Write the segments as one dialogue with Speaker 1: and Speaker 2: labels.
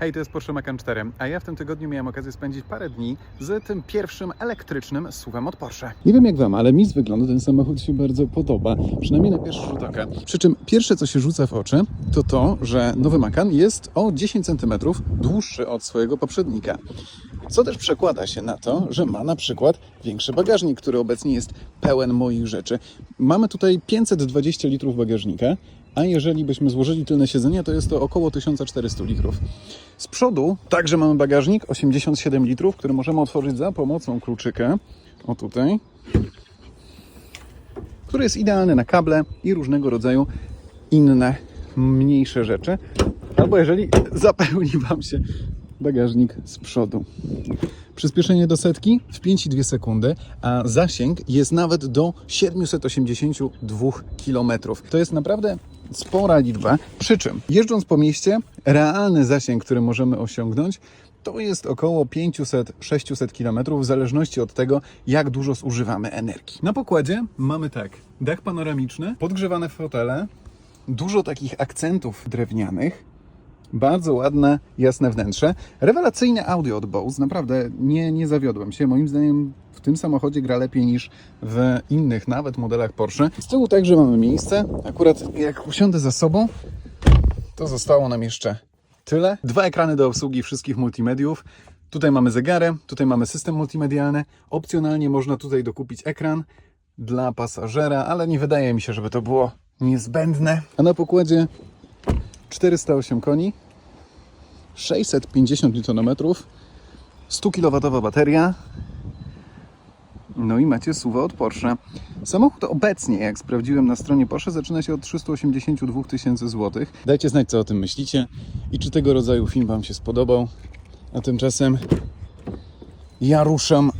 Speaker 1: Hej, to jest Porsche Macan 4, a ja w tym tygodniu miałem okazję spędzić parę dni z tym pierwszym elektrycznym SUV-em od Porsche. Nie wiem jak Wam, ale mi z wyglądu ten samochód się bardzo podoba, przynajmniej na pierwszy rzut oka. Przy czym pierwsze, co się rzuca w oczy, to to, że nowy Macan jest o 10 cm dłuższy od swojego poprzednika. Co też przekłada się na to, że ma na przykład większy bagażnik, który obecnie jest pełen moich rzeczy. Mamy tutaj 520 litrów bagażnika, a jeżeli byśmy złożyli tylne siedzenie, to jest to około 1400 litrów. Z przodu także mamy bagażnik 87 litrów, który możemy otworzyć za pomocą kluczyka. O tutaj. Który jest idealny na kable i różnego rodzaju inne mniejsze rzeczy. Albo jeżeli zapełni Wam się bagażnik z przodu. Przyspieszenie do setki w 5,2 sekundy, a zasięg jest nawet do 782 km. To jest naprawdę spora liczba. Przy czym, jeżdżąc po mieście, realny zasięg, który możemy osiągnąć, to jest około 500-600 km, w zależności od tego, jak dużo zużywamy energii. Na pokładzie mamy tak: dach panoramiczny, podgrzewane fotele, dużo takich akcentów drewnianych, bardzo ładne, jasne wnętrze. Rewelacyjne audio od Bose. Naprawdę nie, nie zawiodłem się. Moim zdaniem w tym samochodzie gra lepiej niż w innych, nawet modelach Porsche. Z tyłu także mamy miejsce. Akurat jak usiądę za sobą, to zostało nam jeszcze tyle. Dwa ekrany do obsługi wszystkich multimediów. Tutaj mamy zegarę, tutaj mamy system multimedialny. Opcjonalnie można tutaj dokupić ekran dla pasażera, ale nie wydaje mi się, żeby to było niezbędne. A na pokładzie 408 koni, 650 Nm, 100 kW bateria. No i macie suwa od Porsche. Samochód obecnie, jak sprawdziłem na stronie Porsche, zaczyna się od 382 tysięcy złotych. Dajcie znać, co o tym myślicie i czy tego rodzaju film Wam się spodobał. A tymczasem ja ruszam,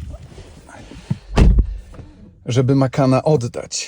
Speaker 1: żeby Makana oddać.